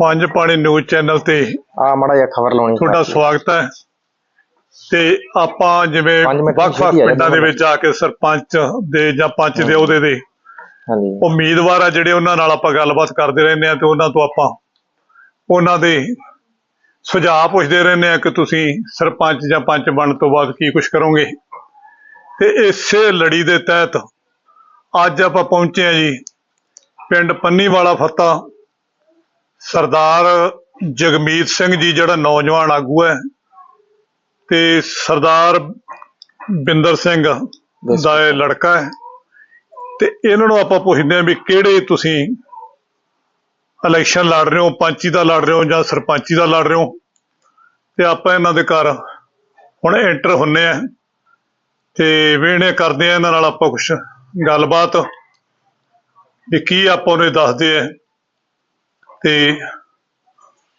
ਪੰਜ ਪਾਣੀ news channel ਤੇ ਆ ਮਾੜਾ ਜਿਹਾ ਖਬਰ ਲਾਉਣੀ ਤੁਹਾਡਾ। ਸਵਾਗਤ ਹੈ। ਤੇ ਆਪਾਂ ਜਿਵੇਂ ਵੱਖ-ਵੱਖ ਪਿੰਡਾਂ ਦੇ ਵਿੱਚ ਜਾ ਕੇ ਸਰਪੰਚ ਦੇ ਜਾਂ ਪੰਚ ਦੇ ਉਹਦੇ ਦੇ ਹਾਂਜੀ। ਉਮੀਦਵਾਰ ਆ ਜਿਹੜੇ ਉਹਨਾਂ ਨਾਲ ਆਪਾਂ ਗੱਲਬਾਤ ਕਰਦੇ ਰਹਿੰਦੇ ਆ ਤੇ ਉਹਨਾਂ ਤੋਂ ਆਪਾਂ ਉਹਨਾਂ ਦੇ ਸੁਝਾਅ ਪੁੱਛਦੇ ਰਹਿੰਦੇ ਆ ਕਿ ਤੁਸੀਂ ਸਰਪੰਚ ਜਾਂ ਪੰਚ ਬਣਨ ਤੋਂ ਬਾਅਦ ਕੀ ਕੁਝ ਕਰੋਗੇ। ਤੇ ਇਸੇ ਲੜੀ ਦੇ ਤਹਿਤ ਅੱਜ ਆਪਾਂ ਪਹੁੰਚੇ ਆ ਜੀ ਪਿੰਡ ਪੰਨੀ ਵਾਲਾ ਫੱਤਾ ਸਰਦਾਰ ਜਗਮੀਤ ਸਿੰਘ ਜੀ ਜਿਹੜਾ ਨੌਜਵਾਨ ਆਗੂ ਹੈ ਤੇ ਸਰਦਾਰ ਬਿੰਦਰ ਸਿੰਘ ਦਾ ਇਹ ਲੜਕਾ ਹੈ ਤੇ ਇਹਨਾਂ ਨੂੰ ਆਪਾਂ ਪੁੱਛਦੇ ਹਾਂ ਵੀ ਕਿਹੜੇ ਤੁਸੀਂ ਇਲੈਕਸ਼ਨ ਲੜ ਰਹੇ ਹੋ ਪੰਚੀ ਦਾ ਲੜ ਰਹੇ ਹੋ ਜਾਂ ਸਰਪੰਚੀ ਦਾ ਲੜ ਰਹੇ ਹੋ? ਤੇ ਆਪਾਂ ਇਹਨਾਂ ਦੇ ਘਰ ਹੁਣ ਐਂਟਰ ਹੁੰਨੇ ਆ ਤੇ ਵੇਣੇ ਕਰਦੇ ਆ ਇਹਨਾਂ ਨਾਲ ਆਪਾਂ ਕੁਝ ਗੱਲਬਾਤ ਵੀ ਕੀ ਆਪਾਂ ਨੂੰ ਇਹ ਦੱਸਦੇ ਆ। ਤੇ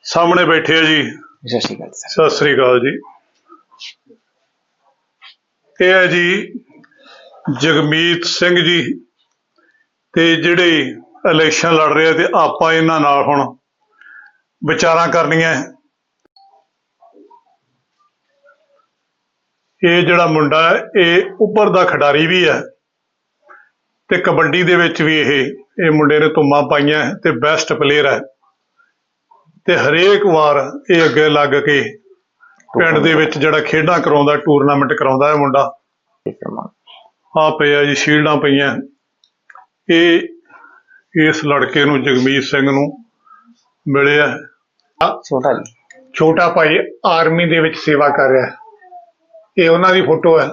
ਸਾਹਮਣੇ ਬੈਠੇ ਆ ਜੀ। ਸਤਿ ਸ਼੍ਰੀ ਅਕਾਲ ਸਤਿ ਸ੍ਰੀ ਅਕਾਲ ਜੀ। ਇਹ ਹੈ ਜੀ ਜਗਮੀਤ ਸਿੰਘ ਜੀ ਤੇ ਜਿਹੜੇ ਇਲੈਕਸ਼ਨ ਲੜ ਰਹੇ ਆ ਤੇ ਆਪਾਂ ਇਹਨਾਂ ਨਾਲ ਹੁਣ ਵਿਚਾਰਾਂ ਕਰਨੀਆਂ। ਇਹ ਜਿਹੜਾ ਮੁੰਡਾ ਹੈ ਇਹ ਉੱਪਰ ਦਾ ਖਿਡਾਰੀ ਵੀ ਹੈ। ਤੇ ਕਬੱਡੀ ਦੇ ਵਿੱਚ ਵੀ ਇਹ ਇਹ ਮੁੰਡੇ ਨੇ ਧੁੰਮਾਂ ਪਾਈਆਂ ਤੇ ਬੈਸਟ ਪਲੇਅਰ ਹੈ। ਤੇ ਹਰੇਕ ਵਾਰ ਇਹ ਅੱਗੇ ਲੱਗ ਕੇ ਪਿੰਡ ਦੇ ਵਿੱਚ ਜਿਹੜਾ ਖੇਡਾਂ ਕਰਾਉਂਦਾ ਟੂਰਨਾਮੈਂਟ ਕਰਾਉਂਦਾ ਹੈ ਮੁੰਡਾ ਆ ਪਿਆ ਜੀ ਸ਼ੀਲਡਾਂ ਪਈਆਂ ਇਹ ਇਸ ਲੜਕੇ ਨੂੰ ਜਗਮੀਤ ਸਿੰਘ ਨੂੰ ਮਿਲਿਆ। ਛੋਟਾ ਜੀ। ਛੋਟਾ ਭਾਈ ਆਰਮੀ ਦੇ ਵਿੱਚ ਸੇਵਾ ਕਰ ਰਿਹਾ ਹੈ। ਇਹ ਉਹਨਾਂ ਦੀ ਫੋਟੋ ਹੈ।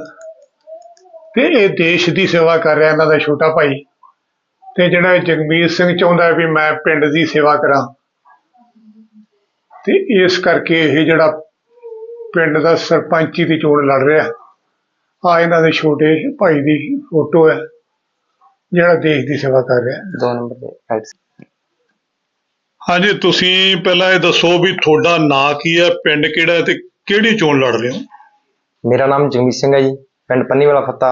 ਤੇ ਇਹ ਦੇਸ਼ ਦੀ ਸੇਵਾ ਕਰ ਰਿਹਾ ਇਹਨਾਂ ਦਾ ਛੋਟਾ ਭਾਈ। ਤੇ ਜਿਹੜਾ ਜਗਮੀਤ ਸਿੰਘ ਚਾਹੁੰਦਾ ਹੈ ਵੀ ਮੈਂ ਪਿੰਡ ਦੀ ਸੇਵਾ ਕਰਾਂ। ਤੇ ਇਸ ਕਰਕੇ ਇਹ ਜਿਹੜਾ ਪਿੰਡ ਦਾ ਸਰਪੰਚੀ ਦੀ ਚੋਣ ਲੜ ਰਿਹਾ। ਆ ਇਹਨਾਂ ਦੇ ਛੋਟੇ ਭਾਈ ਦੀ ਫੋਟੋ ਹੈ ਜਿਹੜਾ ਦੇਸ਼ ਦੀ ਸੇਵਾ ਕਰ ਰਿਹਾ। ਦੋ ਨੰਬਰ ਦੇ ਰਾਈਟ ਹਾਂਜੀ ਤੁਸੀਂ ਪਹਿਲਾਂ ਇਹ ਦੱਸੋ ਵੀ ਤੁਹਾਡਾ ਨਾਂ ਕੀ ਹੈ ਪਿੰਡ ਕਿਹੜਾ ਹੈ ਤੇ ਕਿਹੜੀ ਚੋਣ ਲੜ ਰਹੇ ਹੋ? ਮੇਰਾ ਨਾਮ ਜਗਮੀਤ ਸਿੰਘ ਹੈ ਜੀ। ਪਿੰਡ ਪੰਨੀ ਵਾਲਾ ਫੱਤਾ।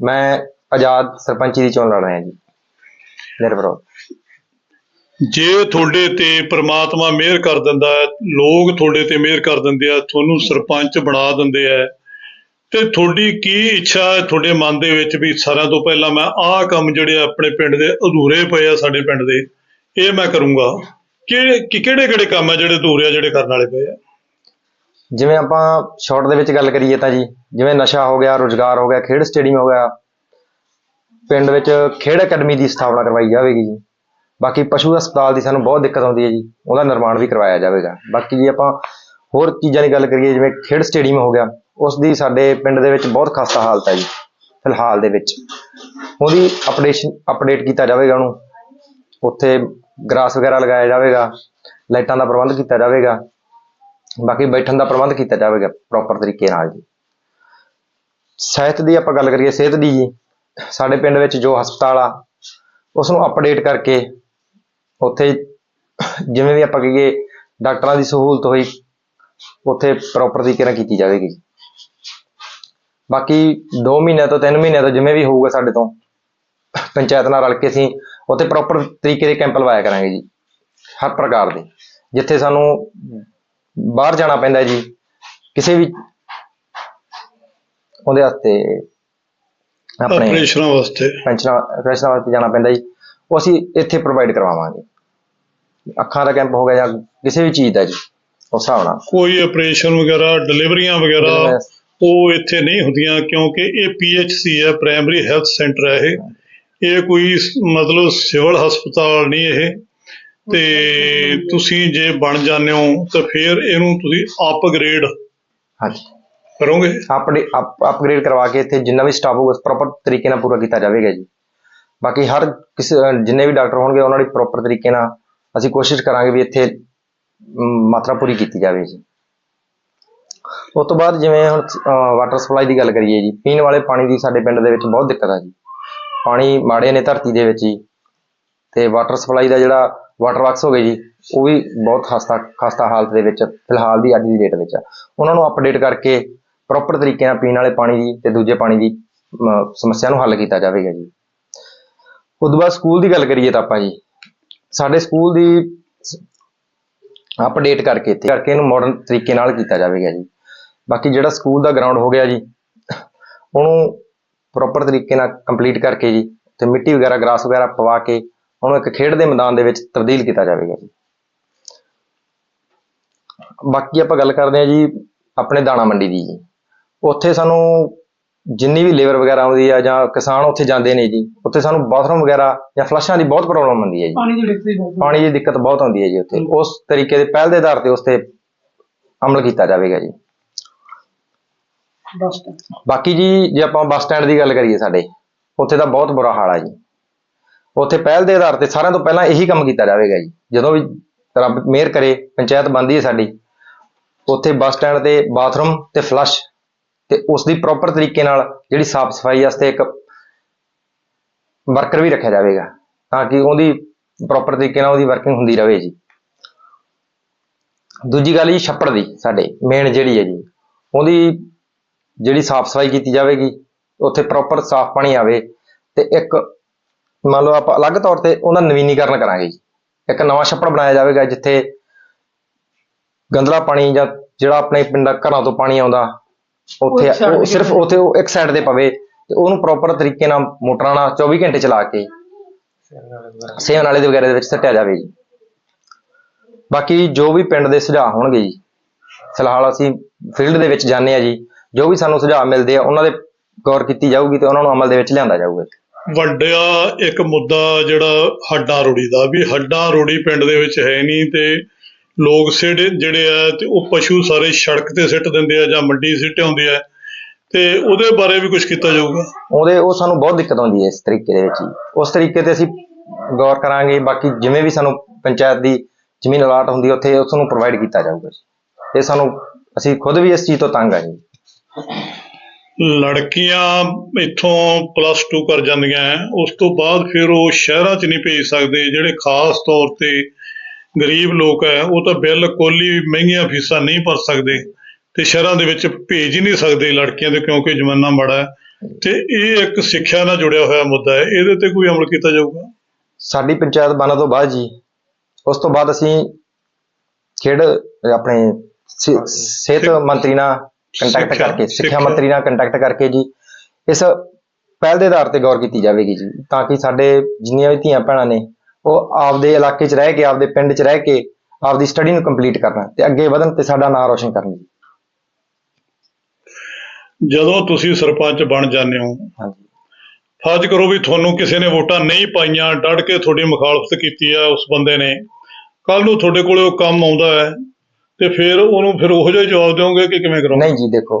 ਮੈਂ ਆਜ਼ਾਦ ਸਰਪੰਚੀ ਦੀ ਚੋਣ ਲੜ ਰਿਹਾ ਜੀ। ਮੇਰੇ ਜੇ ਤੁਹਾਡੇ ਤੇ ਪ੍ਰਮਾਤਮਾ ਮਿਹਰ ਕਰ ਦਿੰਦਾ ਹੈ, ਲੋਕ ਤੁਹਾਡੇ ਤੇ ਮਿਹਰ ਕਰ ਦਿੰਦੇ ਆ, ਤੁਹਾਨੂੰ ਸਰਪੰਚ ਬਣਾ ਦਿੰਦੇ ਆ, ਤੇ ਤੁਹਾਡੀ ਕੀ ਇੱਛਾ ਹੈ ਤੁਹਾਡੇ ਮਨ ਦੇ ਵਿੱਚ ਵੀ ਸਾਰਿਆਂ ਤੋਂ ਪਹਿਲਾਂ ਮੈਂ ਆਹ ਕੰਮ ਜਿਹੜੇ ਆਪਣੇ ਪਿੰਡ ਦੇ ਅਧੂਰੇ ਪਏ ਆ ਸਾਡੇ ਪਿੰਡ ਦੇ, ਇਹ ਮੈਂ ਕਰੂੰਗਾ। ਕਿ ਕਿਹੜੇ ਕਿਹੜੇ ਕੰਮ ਆ ਜਿਹੜੇ ਅਧੂਰੇ ਆ, ਜਿਹੜੇ ਕਰਨ ਵਾਲੇ ਪਏ ਆ? ਜਿਵੇਂ ਆਪਾਂ ਸ਼ਾਰਟ ਦੇ ਵਿੱਚ ਗੱਲ ਕਰੀਏ ਤਾਂ ਜੀ, ਜਿਵੇਂ ਨਸ਼ਾ ਹੋ ਗਿਆ, ਰੋਜ਼ਗਾਰ ਹੋ ਗਿਆ, ਖੇਡ ਸਟੇਡੀਅਮ ਹੋ ਗਿਆ, ਪਿੰਡ ਵਿੱਚ ਖੇਡ ਅਕੈਡਮੀ ਦੀ ਸਥਾਪਨਾ ਕਰਵਾਈ ਜਾਵੇਗੀ ਜੀ। ਬਾਕੀ ਪਸ਼ੂ ਹਸਪਤਾਲ ਦੀ ਸਾਨੂੰ ਬਹੁਤ ਦਿੱਕਤ ਆਉਂਦੀ ਹੈ ਜੀ, ਉਹਦਾ ਨਿਰਮਾਣ ਵੀ ਕਰਵਾਇਆ ਜਾਵੇਗਾ। ਬਾਕੀ ਜੀ ਆਪਾਂ ਹੋਰ ਚੀਜ਼ਾਂ ਦੀ ਗੱਲ ਕਰੀਏ, ਜਿਵੇਂ ਖੇਡ ਸਟੇਡੀਅਮ ਹੋ ਗਿਆ, ਉਸ ਦੀ ਸਾਡੇ ਪਿੰਡ ਦੇ ਵਿੱਚ ਬਹੁਤ ਖਸਤਾ ਹਾਲਤ ਹੈ ਜੀ, ਫਿਲਹਾਲ ਦੇ ਵਿੱਚ। ਉਹਦੀ ਅਪਡੇਸ਼ਨ ਅਪਡੇਟ ਕੀਤਾ ਜਾਵੇਗਾ ਉਹਨੂੰ। ਉੱਥੇ ਗਰਾਸ ਵਗੈਰਾ ਲਗਾਇਆ ਜਾਵੇਗਾ, ਲਾਈਟਾਂ ਦਾ ਪ੍ਰਬੰਧ ਕੀਤਾ ਜਾਵੇਗਾ। ਬਾਕੀ ਬੈਠਣ ਦਾ ਪ੍ਰਬੰਧ ਕੀਤਾ ਜਾਵੇਗਾ ਪ੍ਰੋਪਰ ਤਰੀਕੇ ਨਾਲ ਜੀ। ਸਿਹਤ ਦੀ ਆਪਾਂ ਗੱਲ ਕਰੀਏ, ਸਿਹਤ ਦੀ ਜੀ। ਸਾਡੇ ਪਿੰਡ ਵਿੱਚ ਜੋ ਹਸਪਤਾਲ ਆ ਉਸ ਨੂੰ ਅਪਡੇਟ ਕਰਕੇ ਉੱਥੇ ਜਿਵੇਂ ਵੀ ਆਪਾਂ ਕਹੀਏ, ਡਾਕਟਰਾਂ ਦੀ ਸਹੂਲਤ ਹੋਈ, ਉੱਥੇ ਪ੍ਰੋਪਰ ਤਰੀਕੇ ਨਾਲ ਕੀਤੀ ਜਾਵੇਗੀ ਜੀ। ਬਾਕੀ 2 ਮਹੀਨਿਆਂ ਤੋਂ 3 ਮਹੀਨਿਆਂ ਤੋਂ ਜਿਵੇਂ ਵੀ ਹੋਊਗਾ ਸਾਡੇ ਤੋਂ, ਪੰਚਾਇਤ ਨਾਲ ਰਲ ਕੇ ਅਸੀਂ ਉੱਥੇ ਪ੍ਰੋਪਰ ਤਰੀਕੇ ਦੇ ਕੈਂਪ ਲਵਾਇਆ ਕਰਾਂਗੇ ਜੀ, ਹਰ ਪ੍ਰਕਾਰ ਦੇ। ਜਿੱਥੇ ਸਾਨੂੰ ਬਾਹਰ ਜਾਣਾ ਪੈਂਦਾ ਜੀ। ਕਿਸੇ ਵੀ ਉਹਦੇ ਵਾਸਤੇ ਆਪਣੇ ਆਪਰੇਸ਼ਨਾਂ ਵਾਸਤੇ। ਪੈਨਸ਼ਨਾਂ ਪੈਨਸ਼ਨਾਂ ਵਾਸਤੇ ਜਾਣਾ ਪੈਂਦਾ ਜੀ। ਉਹ ਅਸੀਂ ਇੱਥੇ ਪ੍ਰੋਵਾਈਡ ਕਰਵਾਵਾਂਗੇ। ਅੱਖਾਂ ਦਾ ਕੈਂਪ ਹੋ ਗਿਆ ਜਾਂ ਕਿਸੇ ਵੀ ਚੀਜ਼ ਦਾ ਜੀ ਉਸ ਹਿਸਾਬ ਨਾਲ। ਕੋਈ ਆਪਰੇਸ਼ਨ ਵਗੈਰਾ ਡਿਲੀਵਰੀਆਂ ਵਗੈਰਾ ਉਹ ਇੱਥੇ ਨਹੀਂ ਹੁੰਦੀਆਂ ਕਿਉਂਕਿ ਇਹ ਪੀਐਚਸੀ ਹੈ ਪ੍ਰਾਇਮਰੀ ਹੈਲਥ ਸੈਂਟਰ ਹੈ ਇਹ। ਇਹ ਕੋਈ ਮਤਲਬ ਸਿਵਲ ਹਸਪਤਾਲ ਨਹੀਂ ਇਹ। ਤੇ ਤੁਸੀਂ ਜੇ ਬਣ ਜਾਂਦੇ ਹੋ ਤਾਂ ਫਿਰ ਇਹਨੂੰ ਤੁਸੀਂ ਅਪਗ੍ਰੇਡ ਹਾਂਜੀ। ਕਰੋਗੇ? ਆਪਣੇ ਅਪਗ੍ਰੇਡ ਕਰਵਾ ਕੇ ਇੱਥੇ ਜਿੰਨਾ ਵੀ ਸਟਾਫ ਹੋਊਗਾ ਪ੍ਰੋਪਰ ਤਰੀਕੇ ਨਾਲ ਪੂਰਾ ਕੀਤਾ ਜਾਵੇਗਾ ਜੀ। ਬਾਕੀ ਹਰ ਕਿਸੇ ਜਿੰਨੇ ਵੀ ਡਾਕਟਰ ਹੋਣਗੇ ਉਹਨਾਂ ਦੀ ਪ੍ਰੋਪਰ ਤਰੀਕੇ ਨਾਲ ਅਸੀਂ ਕੋਸ਼ਿਸ਼ ਕਰਾਂਗੇ ਵੀ ਇੱਥੇ ਮਾਤਰਾ ਪੂਰੀ ਕੀਤੀ ਜਾਵੇ ਜੀ। ਉਸ ਤੋਂ ਬਾਅਦ ਜਿਵੇਂ ਹੁਣ ਵਾਟਰ ਸਪਲਾਈ ਦੀ ਗੱਲ ਕਰੀਏ ਜੀ ਪੀਣ ਵਾਲੇ ਪਾਣੀ ਦੀ ਸਾਡੇ ਪਿੰਡ ਦੇ ਵਿੱਚ ਬਹੁਤ ਦਿੱਕਤ ਆ ਜੀ। ਪਾਣੀ ਮਾੜੇ ਨੇ ਧਰਤੀ ਦੇ ਵਿੱਚ ਜੀ। ਤੇ ਵਾਟਰ ਸਪਲਾਈ ਦਾ ਜਿਹੜਾ ਵਾਟਰ ਵਰਕਸ ਹੋ ਗਏ ਜੀ, ਉਹ ਵੀ ਬਹੁਤ ਖਸਤਾ ਖਸਤਾ ਹਾਲਤ ਦੇ ਵਿੱਚ, ਫਿਲਹਾਲ ਦੀ ਅੱਜ ਦੀ ਡੇਟ ਵਿੱਚ ਆ। ਉਹਨਾਂ ਨੂੰ ਅਪਡੇਟ ਕਰਕੇ ਪ੍ਰੋਪਰ ਤਰੀਕੇ ਨਾਲ ਪੀਣ ਵਾਲੇ ਪਾਣੀ ਦੀ ਤੇ ਦੂਜੇ ਪਾਣੀ ਦੀ ਸਮੱਸਿਆ ਨੂੰ ਹੱਲ ਕੀਤਾ ਜਾਵੇਗਾ ਜੀ। ਉਸ ਤੋਂ ਬਾਅਦ ਸਕੂਲ ਦੀ ਗੱਲ ਕਰੀਏ ਤਾਂ ਆਪਾਂ ਜੀ, ਸਾਡੇ ਸਕੂਲ ਦੀ ਅਪਡੇਟ ਕਰਕੇ ਇੱਥੇ, ਕਰਕੇ ਇਹਨੂੰ ਮਾਡਰਨ ਤਰੀਕੇ ਨਾਲ ਕੀਤਾ ਜਾਵੇਗਾ ਜੀ। ਬਾਕੀ ਜਿਹੜਾ ਸਕੂਲ ਦਾ ਗਰਾਊਂਡ ਹੋ ਗਿਆ ਜੀ, ਉਹਨੂੰ ਪ੍ਰੋਪਰ ਤਰੀਕੇ ਨਾਲ ਕੰਪਲੀਟ ਕਰਕੇ ਜੀ, ਤੇ ਮਿੱਟੀ ਵਗੈਰਾ ਗਰਾਸ ਵਗੈਰਾ ਪਵਾ ਕੇ ਉਹਨੂੰ ਇੱਕ ਖੇਡ ਦੇ ਮੈਦਾਨ ਦੇ ਵਿੱਚ ਤਬਦੀਲ ਕੀਤਾ ਜਾਵੇਗਾ ਜੀ। ਬਾਕੀ ਆਪਾਂ ਗੱਲ ਕਰਦੇ ਹਾਂ ਜੀ ਆਪਣੇ ਦਾਣਾ ਮੰਡੀ ਦੀ ਜੀ। ਉੱਥੇ ਸਾਨੂੰ ਜਿੰਨੀ ਵੀ ਲੇਬਰ ਵਗੈਰਾ ਆਉਂਦੀ ਆ ਜਾਂ ਕਿਸਾਨ ਉੱਥੇ ਜਾਂਦੇ ਨੇ ਜੀ ਉੱਥੇ ਸਾਨੂੰ ਬਾਥਰੂਮ ਵਗੈਰਾ ਜਾਂ ਫਲਸ਼ਾਂ ਦੀ ਬਹੁਤ ਪ੍ਰੋਬਲਮ ਆਉਂਦੀ ਹੈ ਜੀ। ਪਾਣੀ ਦੀ ਦਿੱਕਤ ਬਹੁਤ ਪਾਣੀ ਦੀ ਦਿੱਕਤ ਬਹੁਤ ਆਉਂਦੀ ਹੈ ਜੀ ਉੱਥੇ। ਉਸ ਤਰੀਕੇ ਦੇ ਪਹਿਲ ਦੇ ਆਧਾਰ ਤੇ ਉਸ ਤੇ ਅਮਲ ਕੀਤਾ ਜਾਵੇਗਾ ਜੀ। ਬਸ ਬਾਕੀ ਜੀ ਜੇ ਆਪਾਂ ਬੱਸ ਸਟੈਂਡ ਦੀ ਗੱਲ ਕਰੀਏ ਸਾਡੇ ਉੱਥੇ ਦਾ ਬਹੁਤ ਬੁਰਾ ਹਾਲ ਆ ਜੀ। ਉੱਥੇ ਪਹਿਲ ਦੇ ਆਧਾਰ ਤੇ ਸਾਰਿਆਂ ਤੋਂ ਪਹਿਲਾਂ ਇਹੀ ਕੰਮ ਕੀਤਾ ਜਾਵੇਗਾ ਜੀ। ਜਦੋਂ ਵੀ ਰੱਬ ਮਿਹਰ ਕਰੇ, ਪੰਚਾਇਤ ਬੰਦੀ ਹੈ ਸਾਡੀ, ਉੱਥੇ ਬੱਸ ਸਟੈਂਡ ਤੇ ਬਾਥਰੂਮ ਤੇ ਫਲਸ਼ ਤੇ ਉਸ ਦੀ ਪ੍ਰੋਪਰ ਤਰੀਕੇ ਨਾਲ ਜਿਹੜੀ ਸਾਫ਼ ਸਫ਼ਾਈ ਵਾਸਤੇ ਇੱਕ ਵਰਕਰ ਵੀ ਰੱਖਿਆ ਜਾਵੇਗਾ, ਤਾਂ ਕਿ ਉਹਦੀ ਪ੍ਰੋਪਰ ਤਰੀਕੇ ਨਾਲ ਉਹਦੀ ਵਰਕਿੰਗ ਹੁੰਦੀ ਰਹੇ ਜੀ। ਦੂਜੀ ਗੱਲ ਜੀ, ਛੱਪੜ ਦੀ ਸਾਡੇ ਮੇਨ ਜਿਹੜੀ ਹੈ ਜੀ, ਉਹਦੀ ਜਿਹੜੀ ਸਾਫ਼ ਸਫ਼ਾਈ ਕੀਤੀ ਜਾਵੇਗੀ, ਉੱਥੇ ਪ੍ਰੋਪਰ ਸਾਫ਼ ਪਾਣੀ ਆਵੇ ਤੇ ਇੱਕ ਮੰਨ ਲਓ ਆਪਾਂ ਅਲੱਗ ਤੌਰ ਤੇ ਉਹਦਾ ਨਵੀਨੀਕਰਨ ਕਰਾਂਗੇ ਜੀ। ਇੱਕ ਨਵਾਂ ਛੱਪੜ ਬਣਾਇਆ ਜਾਵੇਗਾ ਜਿੱਥੇ ਗੰਦਲਾ ਪਾਣੀ ਜਾਂ ਜਿਹੜਾ ਆਪਣੇ ਪਿੰਡਾਂ ਘਰਾਂ ਤੋਂ ਪਾਣੀ ਆਉਂਦਾ ਉੱਥੇ ਉਹ ਸਿਰਫ। ਉੱਥੇ ਉਹ ਇੱਕ ਸਾਈਡ ਤੇ ਪਵੇ ਤੇ ਉਹਨੂੰ ਪ੍ਰੋਪਰ ਤਰੀਕੇ ਨਾਲ ਮੋਟਰਾਂ ਨਾਲ 24 ਘੰਟੇ ਚਲਾ ਕੇ ਸੇਵ ਨਾਲੇ ਦੇ ਵਗੈਰਾ ਦੇ ਵਿੱਚ ਸੱਟਿਆ ਜਾਵੇ ਜੀ। ਬਾਕੀ ਜੋ ਵੀ ਪਿੰਡ ਦੇ ਸੁਝਾਅ ਹੋਣਗੇ ਜੀ ਫਿਲਹਾਲ ਅਸੀਂ ਫੀਲਡ ਦੇ ਵਿੱਚ ਜਾਂਦੇ ਆ ਜੀ। ਜੋ ਵੀ ਸਾਨੂੰ ਸੁਝਾਅ ਮਿਲਦੇ ਆ ਉਹਨਾਂ ਦੇ ਗੌਰ ਕੀਤੀ ਜਾਊਗੀ ਤੇ ਉਹਨਾਂ ਨੂੰ ਅਮਲ ਦੇ ਵਿੱਚ ਲਿਆਂਦਾ ਜਾਊਗਾ। ਵੱਡਿਆ ਇੱਕ ਮੁੱਦਾ ਜਿਹੜਾ ਹੱਡਾਂ ਰੋੜੀ ਦਾ ਵੀ ਹੱਡਾਂ ਰੋੜੀ ਪਿੰਡ ਦੇ ਵਿੱਚ ਹੈ ਨਹੀਂ ਤੇ ਲੋਕ ਸਿੱਟ ਜਿਹੜੇ ਆ ਤੇ ਉਹ ਪਸ਼ੂ ਸਾਰੇ ਸੜਕ ਤੇ ਸਿੱਟ ਦਿੰਦੇ ਆ ਜਾਂ ਮੰਡੀ ਸਿੱਟ ਆਉਂਦੇ ਆ ਤੇ ਉਹਦੇ ਬਾਰੇ ਵੀ ਕੁਝ ਕੀਤਾ ਜਾਊਗਾ? ਉਹਦੇ ਉਹ ਸਾਨੂੰ ਬਹੁਤ ਦਿੱਕਤ ਆਉਂਦੀ ਹੈ ਇਸ ਤਰੀਕੇ ਦੇ ਵਿੱਚ ਉਸ ਤਰੀਕੇ ਤੇ ਅਸੀਂ ਗੌਰ ਕਰਾਂਗੇ, ਬਾਕੀ ਜਿਵੇਂ ਵੀ ਸਾਨੂੰ ਪੰਚਾਇਤ ਦੀ ਜ਼ਮੀਨ ਅਲਾਟ ਹੁੰਦੀ ਉੱਥੇ ਉਸ ਨੂੰ ਪ੍ਰੋਵਾਈਡ ਕੀਤਾ ਜਾਊਗਾ ਜੀ। ਇਹ ਸਾਨੂੰ, ਅਸੀਂ ਖੁਦ ਵੀ ਇਸ ਚੀਜ਼ ਤੋਂ ਤੰਗ ਆ ਜੀ। ਲੜਕੀਆਂ ਇੱਥੋਂ ਪਲੱਸ 2 ਕਰ ਜਾਂਦੀਆਂ ਉਸ ਤੋਂ ਬਾਅਦ ਫਿਰ ਉਹ ਸ਼ਹਿਰਾਂ 'ਚ ਨਹੀਂ ਭੇਜ ਸਕਦੇ। ਜਿਹੜੇ ਖਾਸ ਤੌਰ ਤੇ ਗਰੀਬ ਲੋਕ ਹੈ ਉਹ ਤਾਂ ਬਿਲਕੁਲ ਹੀ ਮਹਿੰਗੀਆਂ ਫੀਸਾਂ ਨਹੀਂ ਭਰ ਸਕਦੇ ਤੇ ਸ਼ਹਿਰਾਂ ਦੇ ਵਿੱਚ ਭੇਜ ਹੀ ਨਹੀਂ ਸਕਦੇ ਲੜਕੀਆਂ ਦੇ ਕਿਉਂਕਿ ਜ਼ਮਾਨਾ ਮਾੜਾ ਹੈ ਤੇ ਇਹ ਇੱਕ ਸਿੱਖਿਆ ਨਾਲ ਜੁੜਿਆ ਹੋਇਆ ਮੁੱਦਾ ਹੈ ਇਹਦੇ ਤੇ ਕੋਈ ਅਮਲ ਕੀਤਾ ਜਾਊਗਾ? ਸਾਡੀ ਪੰਚਾਇਤ ਬਣਨ ਤੋਂ ਬਾਅਦ ਜੀ ਉਸ ਤੋਂ ਬਾਅਦ ਅਸੀਂ ਖੇਡ ਆਪਣੇ ਸਿਹਤ ਮੰਤਰੀ ਨਾਲ ਕੰਟੈਕਟ ਕਰਕੇ ਸਿੱਖਿਆ। ਮੰਤਰੀ ਨਾਲ ਕੰਟੈਕਟ ਕਰਕੇ ਜੀ ਇਸ ਪਹਿਲ ਦੇ ਆਧਾਰ ਤੇ ਗੌਰ ਕੀਤੀ ਜਾਵੇਗੀ ਜੀ ਤਾਂ ਕਿ ਸਾਡੇ ਜਿੰਨੀਆਂ ਵੀ ਧੀਆਂ ਭੈਣਾਂ ਨੇ ਉਹ ਆਪਦੇ ਇਲਾਕੇ 'ਚ ਰਹਿ ਕੇ ਆਪਦੇ ਪਿੰਡ 'ਚ ਰਹਿ ਕੇ ਆਪਦੀ ਸਟੱਡੀ ਨੂੰ ਕੰਪਲੀਟ ਕਰਨ ਤੇ ਅੱਗੇ ਵਧਣ ਤੇ ਸਾਡਾ ਨਾਂ ਰੋਸ਼ਨ ਕਰਨ ਜੀ ਜਦੋਂ ਤੁਸੀਂ ਸਰਪੰਚ ਬਣ ਜਾਂਦੇ ਹੋ ਹਾਂਜੀ ਫਰਜ਼ ਕਰੋ ਵੀ ਤੁਹਾਨੂੰ ਕਿਸੇ ਨੇ ਵੋਟਾਂ ਨਹੀਂ ਪਾਈਆਂ ਡੜ ਕੇ ਤੁਹਾਡੀ ਮੁਖਾਲਫਤ ਕੀਤੀ ਆ ਉਸ ਬੰਦੇ ਨੇ ਕੱਲ ਨੂੰ ਤੁਹਾਡੇ ਕੋਲੇ ਉਹ ਕੰਮ ਆਉਂਦਾ ਹੈ ਤੇ ਫਿਰ ਉਹਨੂੰ ਫਿਰ ਉਹੋ ਜਿਹਾ ਜਵਾਬ ਦਿਓਗੇ ਕਿ ਕਿਵੇਂ ਕਰੋਗੇ? ਨਹੀਂ ਜੀ ਦੇਖੋ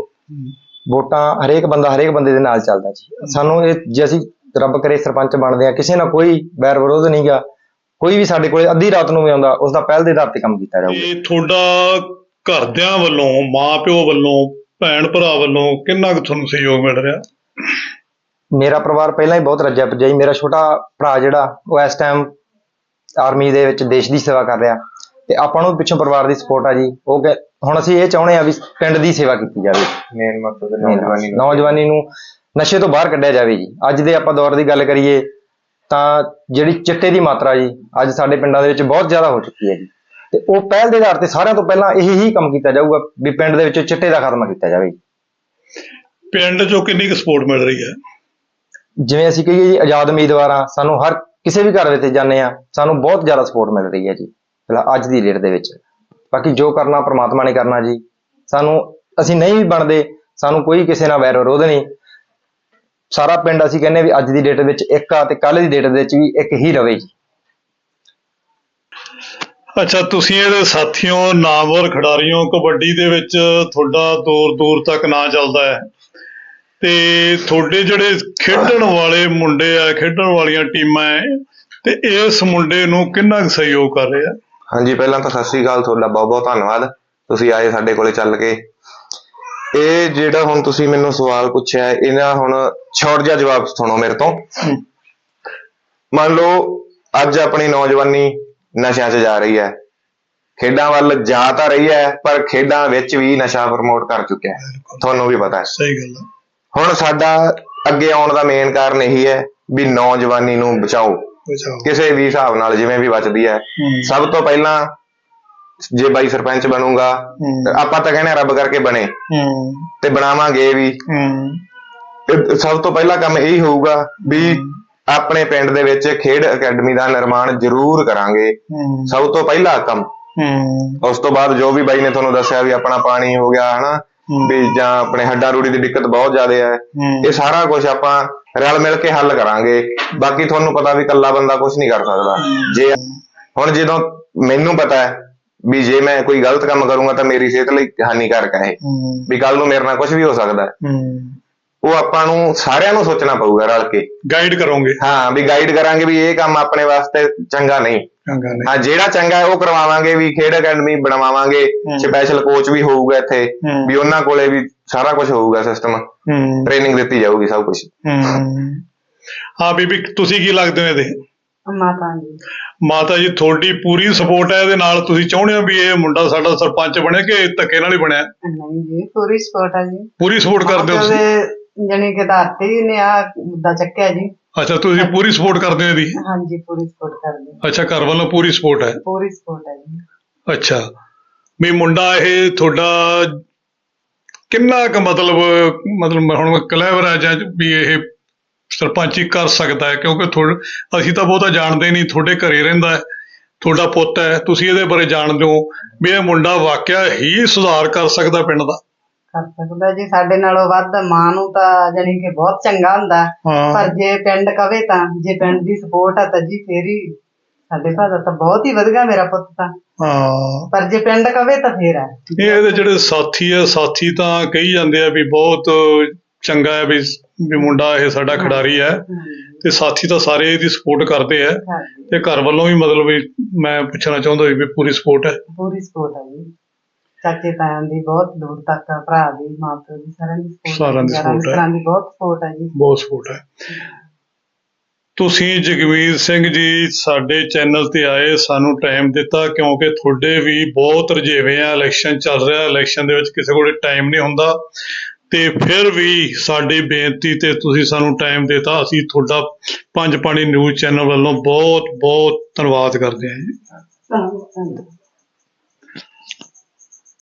ਵੋਟਾਂ ਹਰੇਕ ਬੰਦਾ ਹਰੇਕ ਬੰਦੇ ਦੇ ਨਾਲ ਚੱਲਦਾ ਜੀ। ਸਾਨੂੰ ਇਹ ਜੇ ਅਸੀਂ ਰੱਬ ਕਰੇ ਸਰਪੰਚ ਬਣਦੇ ਆ ਕਿਸੇ ਨਾਲ ਕੋਈ ਬੈਰ ਵਿਰੋਧ ਨਹੀਂਗਾ ਕੋਈ ਵੀ ਸਾਡੇ ਕੋਲੇ ਅੱਧੀ ਰਾਤ ਨੂੰ ਵੀ ਆਉਂਦਾ ਉਸ ਦਾ ਪਹਿਲ ਦੇ ਆਧਾਰ ਤੇ ਕੰਮ ਕੀਤਾ ਜਾਊਗਾ। ਇਹ ਤੁਹਾਡਾ ਘਰਦਿਆਂ ਵੱਲੋਂ ਮਾਪਿਓ ਵੱਲੋਂ ਭੈਣ ਭਰਾ ਵੱਲੋਂ ਕਿੰਨਾ ਕੁ ਤੁਹਾਨੂੰ ਸਹਿਯੋਗ ਮਿਲ ਰਿਹਾ? ਮੇਰਾ ਪਰਿਵਾਰ ਪਹਿਲਾਂ ਹੀ ਬਹੁਤ ਰੱਜਿਆ ਪੁੱਜਿਆ ਜੀ ਮੇਰਾ ਛੋਟਾ ਭਰਾ ਜਿਹੜਾ ਉਹ ਇਸ ਟਾਈਮ ਆਰਮੀ ਦੇ ਵਿੱਚ ਦੇਸ਼ ਦੀ ਸੇਵਾ ਕਰ ਰਿਹਾ। ਤੇ ਆਪਾਂ ਨੂੰ ਪਿੱਛੋਂ ਪਰਿਵਾਰ ਦੀ ਸਪੋਰਟ ਆ ਜੀ। ਉਹ ਕਹਿ- ਹੁਣ ਅਸੀਂ ਇਹ ਚਾਹੁੰਦੇ ਆ ਵੀ ਪਿੰਡ ਦੀ ਸੇਵਾ ਕੀਤੀ ਜਾਵੇ। ਮੇਨ ਮਕਸਦ ਨੌਜਵਾਨੀ ਨੌਜਵਾਨੀ ਨੂੰ ਨਸ਼ੇ ਤੋਂ ਬਾਹਰ ਕੱਢਿਆ ਜਾਵੇ ਜੀ। ਅੱਜ ਦੇ ਆਪਾਂ ਦੌਰ ਦੀ ਗੱਲ ਕਰੀਏ ਤਾਂ ਜਿਹੜੀ ਚਿੱਟੇ ਦੀ ਮਾਤਰਾ ਜੀ ਅੱਜ ਸਾਡੇ ਪਿੰਡਾਂ ਦੇ ਵਿੱਚ ਬਹੁਤ ਜ਼ਿਆਦਾ ਹੋ ਚੁੱਕੀ ਹੈ ਜੀ। ਤੇ ਉਹ ਪਹਿਲ ਦੇ ਆਧਾਰ ਤੇ ਸਾਰਿਆਂ ਤੋਂ ਪਹਿਲਾਂ ਇਹੀ ਹੀ ਕੰਮ ਕੀਤਾ ਜਾਊਗਾ ਵੀ ਪਿੰਡ ਦੇ ਵਿੱਚੋਂ ਚਿੱਟੇ ਦਾ ਖਾਤਮਾ ਕੀਤਾ ਜਾਵੇ। ਜੀ। ਪਿੰਡ 'ਚੋਂ ਕਿੰਨੀ ਕੁ ਸਪੋਰਟ ਮਿਲ ਰਹੀ ਹੈ? ਜਿਵੇਂ ਅਸੀਂ ਕਹੀਏ ਜੀ ਆਜ਼ਾਦ ਉਮੀਦਵਾਰ ਆ ਸਾਨੂੰ ਹਰ ਕਿਸੇ ਵੀ ਘਰ ਵਿੱਚ ਜਾਂਦੇ ਆ ਸਾਨੂੰ ਬਹੁਤ ਜ਼ਿਆਦਾ ਸਪੋਰਟ ਮਿਲ ਰਹੀ ਹੈ ਜੀ। ਅੱਜ ਦੀ ਡੇਟ ਦੇ ਵਿੱਚ। ਬਾਕੀ ਜੋ ਕਰਨਾ, ਪ੍ਰਮਾਤਮਾ ਨੇ ਕਰਨਾ ਜੀ। ਸਾਨੂੰ, ਅਸੀਂ ਨਹੀਂ ਵੀ ਬਣਦੇ, ਸਾਨੂੰ ਕੋਈ ਕਿਸੇ ਨਾਲ ਵੈਰ ਵਿਰੋਧ ਨਹੀਂ। ਸਾਰਾ ਪਿੰਡ ਅਸੀਂ ਕਹਿੰਦੇ ਵੀ ਅੱਜ ਦੀ ਡੇਟ ਵਿੱਚ ਇੱਕ ਆ ਤੇ ਕੱਲ ਦੀ ਡੇਟ ਦੇ ਵਿੱਚ ਵੀ ਇੱਕ ਹੀ ਰਵੇ ਜੀ। ਅੱਛਾ, ਤੁਸੀਂ ਇਹਦੇ ਸਾਥੀਓ ਨਾਮਵਰ ਖਿਡਾਰੀਓ, ਕਬੱਡੀ ਦੇ ਵਿੱਚ ਤੁਹਾਡਾ ਦੂਰ ਦੂਰ ਤੱਕ ਨਾਂ ਚੱਲਦਾ ਹੈ। ਤੇ ਤੁਹਾਡੇ ਜਿਹੜੇ ਖੇਡਣ ਵਾਲੇ ਮੁੰਡੇ ਆ, ਖੇਡਣ ਵਾਲੀਆਂ ਟੀਮਾਂ ਹੈ, ਤੇ ਇਸ ਮੁੰਡੇ ਨੂੰ ਕਿੰਨਾ ਕੁ ਸਹਿਯੋਗ ਕਰ ਰਿਹਾ ਹਾਂਜੀ ਪਹਿਲਾਂ ਤਾਂ ਸਤਿ ਸ੍ਰੀ ਅਕਾਲ ਤੁਹਾਡਾ ਬਹੁਤ ਬਹੁਤ ਧੰਨਵਾਦ। ਤੁਸੀਂ ਆਏ ਸਾਡੇ ਕੋਲੇ ਚੱਲ ਕੇ। ਇਹ ਜਿਹੜਾ ਹੁਣ ਤੁਸੀਂ ਮੈਨੂੰ ਸਵਾਲ ਪੁੱਛਿਆ ਇਹਦਾ ਹੁਣ ਛੋਟ ਜਿਹਾ ਜਵਾਬ ਸੁਣੋ ਮੇਰੇ ਤੋਂ। ਮੰਨ ਲਓ ਅੱਜ ਆਪਣੀ ਨੌਜਵਾਨੀ ਨਸ਼ਿਆਂ 'ਚ ਜਾ ਰਹੀ ਹੈ। ਖੇਡਾਂ ਵੱਲ ਜਾ ਤਾਂ ਰਹੀ ਹੈ ਪਰ ਖੇਡਾਂ ਵਿੱਚ ਵੀ ਨਸ਼ਾ ਪ੍ਰਮੋਟ ਕਰ ਚੁੱਕਿਆ ਹੈ। ਤੁਹਾਨੂੰ ਵੀ ਪਤਾ ਹੈ। ਸਹੀ ਗੱਲ ਹੈ। ਹੁਣ ਸਾਡਾ ਅੱਗੇ ਆਉਣ ਦਾ ਮੇਨ ਕਾਰਨ ਇਹੀ ਹੈ ਵੀ ਨੌਜਵਾਨੀ ਨੂੰ ਬਚਾਓ। ਕਿਸੇ ਵੀ ਹਿਸਾਬ ਨਾਲ ਜਿਵੇਂ ਵੀ ਬਚਦੀ ਹੈ। ਸਭ ਤੋਂ ਪਹਿਲਾਂ ਜੇ ਬਾਈ ਸਰਪੰਚ ਬਣੂਗਾ। ਆਪਾਂ ਤਾਂ ਕਹਿੰਦੇ ਰੱਬ ਕਰਕੇ ਬਣੇ। ਤੇ ਬਣਾਵਾਂਗੇ ਵੀ। ਸਭ ਤੋਂ ਪਹਿਲਾ ਕੰਮ ਇਹੀ ਹੋਊਗਾ ਵੀ ਆਪਣੇ ਪਿੰਡ ਦੇ ਵਿੱਚ ਖੇਡ ਅਕੈਡਮੀ ਦਾ ਨਿਰਮਾਣ ਜ਼ਰੂਰ ਕਰਾਂਗੇ। ਸਭ ਤੋਂ ਪਹਿਲਾ ਕੰਮ। ਉਸ ਤੋਂ ਬਾਅਦ ਜੋ ਵੀ ਬਾਈ ਨੇ ਤੁਹਾਨੂੰ ਦੱਸਿਆ ਵੀ ਆਪਣਾ ਪਾਣੀ ਹੋ ਗਿਆ ਹਨਾ। ਵੀ ਜਾਂ ਆਪਣੇ ਹੱਡਾਂ ਰੂੜੀ ਦੀ ਦਿੱਕਤ ਬਹੁਤ ਜ਼ਿਆਦਾ ਹੈ। ਇਹ ਸਾਰਾ ਕੁਝ ਆਪਾਂ ਰਲ ਮਿਲ ਕੇ ਹੱਲ ਕਰਾਂਗੇ। ਬਾਕੀ ਤੁਹਾਨੂੰ ਪਤਾ ਵੀ ਇਕੱਲਾ ਬੰਦਾ ਕੁਝ ਨਹੀਂ ਕਰ ਸਕਦਾ। ਜੇ ਹੁਣ ਜਦੋਂ ਮੈਨੂੰ ਪਤਾ ਹੈ ਵੀ ਜੇ ਮੈਂ ਕੋਈ ਗਲਤ ਕੰਮ ਕਰੂੰਗਾ ਤਾਂ ਮੇਰੀ ਸਿਹਤ ਲਈ ਹਾਨੀਕਾਰਕ ਹੈ ਵੀ ਕੱਲ ਨੂੰ ਮੇਰੇ ਨਾਲ ਕੁਝ ਵੀ ਹੋ ਸਕਦਾ ਉਹ ਆਪਾਂ ਨੂੰ ਸਾਰਿਆਂ ਨੂੰ ਸੋਚਣਾ ਪਊਗਾ ਰਲ ਕੇ। ਗਾਈਡ ਕਰੋਗੇ। ਹਾਂ ਵੀ ਗਾਈਡ ਕਰਾਂਗੇ ਵੀ ਇਹ ਕੰਮ ਆਪਣੇ ਵਾਸਤੇ ਚੰਗਾ ਨਹੀਂ। ਚੰਗਾ ਹਾਂ ਜਿਹੜਾ ਚੰਗਾ ਹੈ ਉਹ ਕਰਵਾਵਾਂਗੇ ਵੀ ਖੇਡ ਅਕੈਡਮੀ ਬਣਵਾਵਾਂਗੇ। ਸਪੈਸ਼ਲ ਕੋਚ ਵੀ ਹੋਊਗਾ ਇੱਥੇ। ਵੀ ਉਹਨਾਂ ਕੋਲੇ ਵੀ ਸਾਰਾ ਕੁਝ ਹੋਊਗਾ ਸਿਸਟਮ ਟ੍ਰੇਨਿੰਗ ਦਿੱਤੀ ਜਾਊਗੀ ਸਭ ਕੁਝ ਹੂੰ। ਬੀਬੀ ਤੁਸੀਂ ਕੀ ਲੱਗਦੇ ਹੋ ਇਹਦੇ? ਮਾਤਾ ਜੀ। ਮਾਤਾ ਜੀ ਤੁਹਾਡੀ ਪੂਰੀ ਸਪੋਰਟ ਹੈ ਇਹਦੇ ਨਾਲ। ਤੁਸੀਂ ਚਾਹੁੰਦੇ ਹੋ ਵੀ ਇਹ ਮੁੰਡਾ ਸਾਡਾ ਸਰਪੰਚ ਬਣੇ ਕਿ ਧੱਕੇ ਨਾਲ ਹੀ ਬਣਿਆ? ਨਹੀਂ ਜੀ ਪੂਰੀ ਸਪੋਰਟ ਹੈ ਜੀ। ਪੂਰੀ ਸਪੋਰਟ ਕਰਦੇ ਹੋ ਤੁਸੀਂ? ਤੁਸੀਂ ਜਣੀ ਕਿ ਧਰਤੀ ਨੇ ਆ ਮੁੱਦਾ ਚੱਕਿਆ ਜੀ। ਅੱਛਾ ਤੁਸੀਂ ਪੂਰੀ ਸਪੋਰਟ ਕਰਦੇ ਹੋ ਇਹਦੀ? ਹਾਂਜੀ ਪੂਰੀ ਸਪੋਰਟ ਕਰਦੇ ਅੱਛਾ ਘਰ ਵੱਲੋਂ ਪੂਰੀ ਸਪੋਰਟ ਹੈ? ਪੂਰੀ ਸਪੋਰਟ ਹੈ ਜੀ। ਅੱਛਾ। ਵੀ ਮੁੰਡਾ ਇਹ ਤੁਹਾਡਾ ਕਿੰਨਾ ਕੁ ਮਤਲਬ ਮਤਲਬ ਹੁਣ ਕਲੈਵਰ ਹੈ ਜਾਂ ਵੀ ਇਹ ਸਰਪੰਚੀ ਕਰ ਸਕਦਾ ਹੈ? ਕਿਉਂਕਿ ਥੋੜ ਅਸੀਂ ਤਾਂ ਬਹੁਤਾ ਜਾਣਦੇ ਨਹੀਂ ਤੁਹਾਡੇ ਘਰੇ ਰਹਿੰਦਾ ਹੈ ਤੁਹਾਡਾ ਪੁੱਤ ਹੈ ਤੁਸੀਂ ਇਹਦੇ ਬਾਰੇ ਜਾਣਦੇ ਹੋ। ਵੀ ਇਹ ਮੁੰਡਾ ਵਾਕਿਆ ਹੀ ਸੁਧਾਰ ਕਰ ਸਕਦਾ ਪਿੰਡ ਦਾ? ਕਰ ਸਕਦਾ। ਜੀ ਸਾਡੇ ਨਾਲੋਂ ਵੱਧ ਮਾਂ ਨੂੰ ਤਾਂ ਜਣੀ ਕਿ ਬਹੁਤ ਚੰਗਾ ਹੁੰਦਾ। ਹੈ। ਪਰ ਜੇ ਪਿੰਡ ਕਵੇ ਤਾਂ ਜੇ ਪਿੰਡ ਦੀ ਸਪੋਰਟ ਹੈ ਤਾਂ ਜੀ ਫੇਰ ਹੀ ਸਾਡੇ ਭਾਦਾ ਤਾਂ ਬਹੁਤ ਹੀ ਵਧੀਆ ਮੇਰਾ ਪੁੱਤ ਤਾਂ। ਹਾਂ। ਪਰ ਜੇ ਪਿੰਡ ਕਵੇ ਤਾਂ ਫੇਰ ਹੈ ਇਹ ਇਹਦੇ ਜਿਹੜੇ ਸਾਥੀ ਆ ਸਾਥੀ ਤਾਂ ਕਹੀ ਜਾਂਦੇ ਆ ਵੀ ਬਹੁਤ ਚੰਗਾ ਹੈ ਵੀ ਵੀ ਮੁੰਡਾ ਇਹ ਸਾਡਾ ਖਿਡਾਰੀ ਹੈ। ਤੇ ਸਾਥੀ ਤਾਂ ਸਾਰੇ ਇਹਦੀ ਸਪੋਰਟ ਕਰਦੇ ਆ। ਤੇ ਘਰ ਵੱਲੋਂ ਵੀ ਮਤਲਬ ਵੀ ਮੈਂ ਪੁੱਛਣਾ ਚਾਹੁੰਦਾ ਵੀ ਪੂਰੀ ਸਪੋਰਟ ਹੈ ਪੂਰੀ ਸਪੋਰਟ ਹੈ ਜੀ। ਚਾਚੇ ਤਾਇਆਂ ਦੀ ਬਹੁਤ ਦੂਰ ਤੱਕ ਭਰਾ ਦੀ ਮਾਂ ਪਿਓ ਦੀ ਸਾਰਿਆਂ ਦੀ ਸਪੋਰਟ ਸਾਰਿਆਂ ਦੀ support ਹੈ। ਤਰ੍ਹਾਂ ਦੀ ਬਹੁਤ ਸਪੋਰਟ ਹੈ ਜੀ। ਬਹੁਤ ਸਪੋਰਟ ਹੈ। ਤੁਸੀਂ ਜਗਵੀਰ ਸਿੰਘ ਜੀ ਸਾਡੇ ਚੈਨਲ ਤੇ ਆਏ ਸਾਨੂੰ ਟਾਈਮ ਦਿੱਤਾ ਕਿਉਂਕਿ ਤੁਹਾਡੇ ਵੀ ਬਹੁਤ ਰਜੇਵੇਂ ਆ ਇਲੈਕਸ਼ਨ ਚੱਲ ਰਿਹਾ ਇਲੈਕਸ਼ਨ ਦੇ ਵਿੱਚ ਕਿਸੇ ਕੋਲ ਟਾਈਮ ਨਹੀਂ ਹੁੰਦਾ। ਤੇ ਫਿਰ ਵੀ ਸਾਡੀ ਬੇਨਤੀ ਤੇ ਤੁਸੀਂ ਸਾਨੂੰ ਟਾਈਮ ਦਿੱਤਾ ਅਸੀਂ ਤੁਹਾਡਾ ਪੰਜ ਪਾਣੀ ਨਿਊਜ਼ ਚੈਨਲ ਵੱਲੋਂ ਬਹੁਤ ਬਹੁਤ ਧੰਨਵਾਦ ਕਰਦੇ ਹਾਂ ਜੀ। ਧੰਨਵਾਦ।